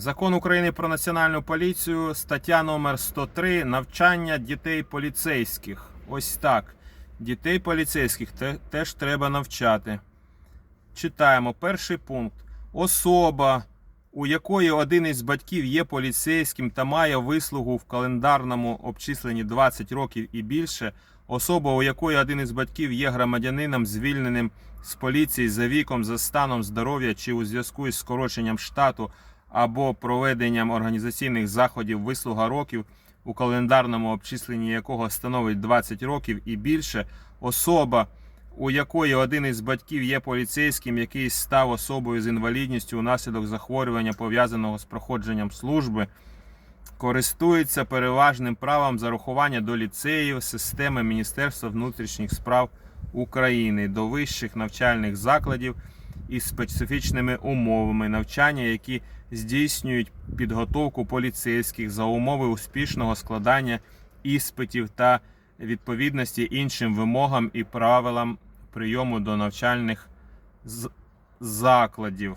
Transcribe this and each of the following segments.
Закон України про національну поліцію, стаття номер 103 навчання дітей поліцейських. Ось так. Дітей поліцейських те- теж треба навчати. Читаємо перший пункт. Особа, у якої один із батьків є поліцейським та має вислугу в календарному обчисленні 20 років і більше, особа, у якої один із батьків є громадянином, звільненим з поліції за віком, за станом здоров'я чи у зв'язку із скороченням штату або проведенням організаційних заходів вислуга років, у календарному обчисленні якого становить 20 років і більше, особа, у якої один із батьків є поліцейським, який став особою з інвалідністю унаслідок захворювання, пов'язаного з проходженням служби, користується переважним правом зарахування до ліцеїв системи Міністерства внутрішніх справ України до вищих навчальних закладів із специфічними умовами навчання, які здійснюють підготовку поліцейських за умови успішного складання іспитів та відповідності іншим вимогам і правилам прийому до навчальних закладів.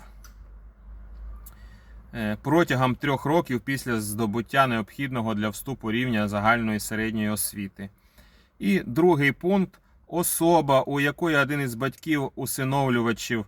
Е, Протягом трьох років після здобуття необхідного для вступу рівня загальної середньої освіти. І другий пункт особа, у якої один із батьків усиновлювачів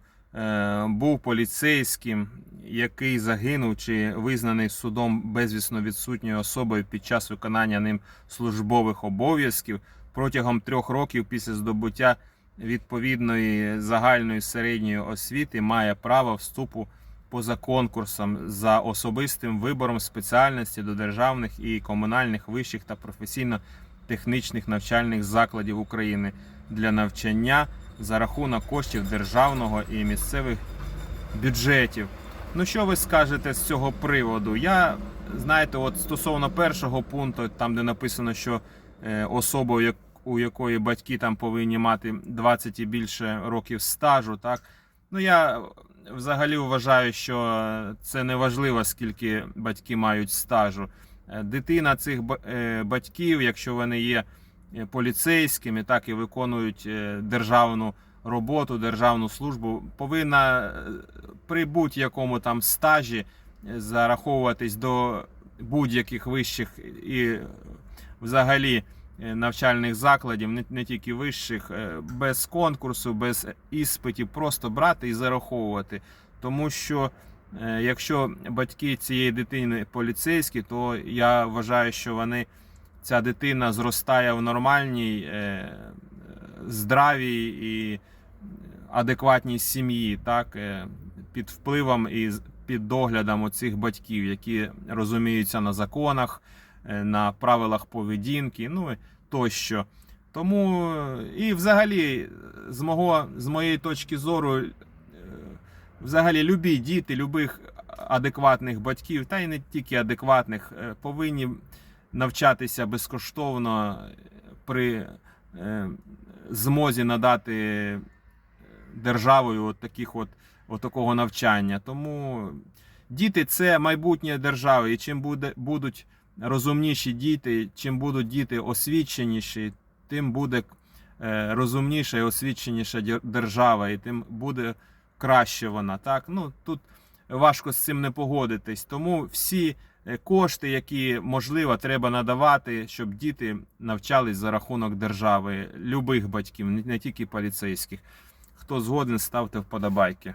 був поліцейським, який загинув чи визнаний судом безвісно відсутньою особою під час виконання ним службових обов'язків. Протягом трьох років після здобуття відповідної загальної середньої освіти має право вступу поза конкурсом за особистим вибором спеціальності до державних і комунальних вищих та професійно-технічних навчальних закладів України. Для навчання за рахунок коштів державного і місцевих бюджетів. Ну що ви скажете з цього приводу? Я знаєте, от стосовно першого пункту, там де написано, що е, особа, у якої батьки там повинні мати 20 і більше років стажу, так ну я взагалі вважаю, що це не важливо, скільки батьки мають стажу. Е, Дитина цих е, батьків, якщо вони є поліцейськими, так і виконують е, державну роботу, державну службу, повинна е, при будь-якому там стажі е, зараховуватись до будь-яких вищих і е, взагалі е, навчальних закладів, не, тільки вищих, е, без конкурсу, без іспитів, просто брати і зараховувати. Тому що е, якщо батьки цієї дитини поліцейські, то я вважаю, що вони ця дитина зростає в нормальній, е, здравій і адекватній сім'ї, так, е, під впливом і під доглядом оцих батьків, які розуміються на законах, е, на правилах поведінки, ну тощо. Тому е, і взагалі, з мого з моєї точки зору, е, взагалі любі діти, любих адекватних батьків, та й не тільки адекватних, е, повинні навчатися безкоштовно при е, змозі надати державою от таких от, от такого навчання. Тому діти це майбутнє держави. І чим буде, будуть розумніші діти, чим будуть діти освіченіші, тим буде е, розумніша і освіченіша держава, і тим буде краще вона. Так? Ну, тут важко з цим не погодитись. Тому всі е, кошти, які можливо, треба надавати, щоб діти навчались за рахунок держави, любих батьків, не не тільки поліцейських. Хто згоден, ставте вподобайки.